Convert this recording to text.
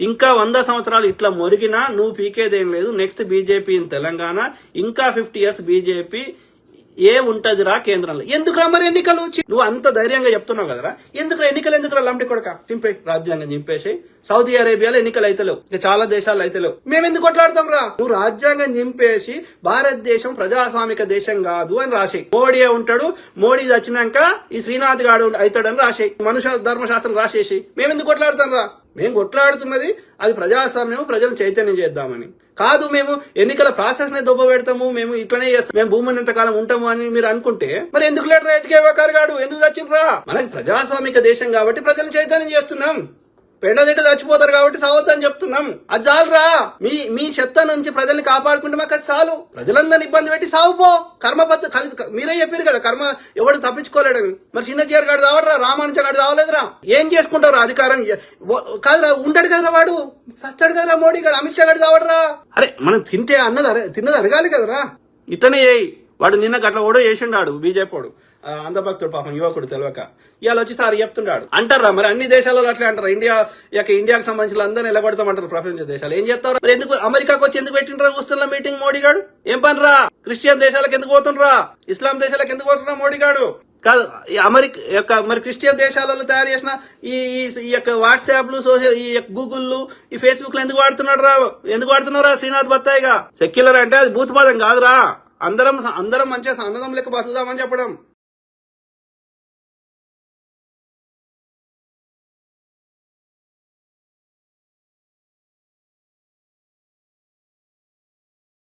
ఇంకా వంద సంవత్సరాలు ఇట్లా మొరిగినా నువ్వు పీకేదేం లేదు. నెక్స్ట్ బీజేపీ ఇన్ తెలంగాణ ఇంకా ఫిఫ్టీ ఇయర్స్ బీజేపీ ఏ ఉంటదిరా కేంద్రంలో? ఎందుకురా మరి ఎన్నికలు? నువ్వు అంత ధైర్యంగా చెప్తున్నావు కదరా? ఎందుకు ఎన్నికలు ఎందుకురా లంబడి కొడక? చింపే రాజ్యాంగం చింపేసి. సౌదీ అరేబియాలో ఎన్నికలు అయితలేవు ఇంకా చాలా దేశాలు అయితలేవు మేము ఎందుకు కొట్లాడతాం రా? నువ్వు రాజ్యాంగం చింపేసి భారతదేశం ప్రజాస్వామిక దేశం కాదు అని రాసే మోడీ ఉంటాడు? మోడీ వచ్చినాక ఈ శ్రీనాథ్ గాడు అవుతాడని రాసే మనుష ధర్మశాస్త్రం రాసేసి. మేము ఎందుకు కొట్లాడతాం రా? మేము కొట్లాడుతున్నది అది ప్రజాస్వామ్యం ప్రజలను చైతన్యం చేద్దామని. కాదు మేము ఎన్నికల ప్రాసెస్ నే దొబ్బ పెడతాము మేము ఇట్లనే చేస్తాం మేము భూమిని ఎంతకాలం ఉంటాము అని మీరు అనుకుంటే మరి ఎందుకు లేటర్ రైట్కే గాడు? ఎందుకు చచ్చిండ్రా మనకి ప్రజాస్వామిక దేశం కాబట్టి ప్రజలు చైతన్యం చేస్తున్నాం. పెండ తింటే చచ్చిపోతారు కాబట్టి సావద్దని చెప్తున్నాం. అది చాలురా. మీ మీ చెత్త నుంచి ప్రజల్ని కాపాడుకుంటే మాకు అది చాలు. ప్రజలందరిని ఇబ్బంది పెట్టి సావుపో. కర్మ పద్ధతి కలి- మీరే చెప్పారు కదా కర్మ ఎవడు తప్పించుకోలేడని మరి చిన్న చీర గారు చావడరా రామానుజ కాడు చావలేదురా. ఏం చేసుకుంటారు అధికారం? కాదురా ఉంటాడు కదరా వాడు. సస్తాడు కదరా మోడీ కాడు అమిత్ షా గారు చావడరా. అరే మనం తింటే అన్నది అరే తిన్నది అరగాలి కదరా. ఇట్లనే చేయి వాడు నిన్న గట్ల ఓడో చేసిండాడు బీజేపీ వాడు. ఆ, అంధభక్తుడు పాపం యువకుడు తెలియక ఇవాళ వచ్చి సార్ చెప్తున్నాడు అంటారా మరి? అన్ని దేశాలలో అట్లా అంటారు? ఇండియా యొక్క ఇండియాకి సంబంధించిన అందరిని నిలబడతామంటారు ప్రపంచ దేశాలు. ఏం చేస్తారు మరి ఎందుకు అమెరికాకు వచ్చి ఎందుకు పెట్టిండ్రా కూస్తున్న మీటింగ్ మోడీ గారు ఏం పనిరా? క్రిస్టియన్ దేశాలకు ఎందుకు పోతుండ్రా? ఇస్లాం దేశాలకు ఎందుకు పోతున్నా మోడీ గారు కాదు ఈ అమెరికా యొక్క మరి క్రిస్టియన్ దేశాలలో తయారు చేసిన ఈ ఈ- యొక్క వాట్సాప్లు సోషల్ ఈ యొక్క గూగుల్ ఈ ఫేస్బుక్ ఎందుకు వాడుతున్నాడు రా ఎందుకు వాడుతున్నారా శ్రీనాథ్ బత్తాయిగా? సెక్యులర్ అంటే అది భూతపాదం కాదురా. అందరం అందరం మంచిగా సన్నదం లెక్క బతుకుదామని చెప్పడం.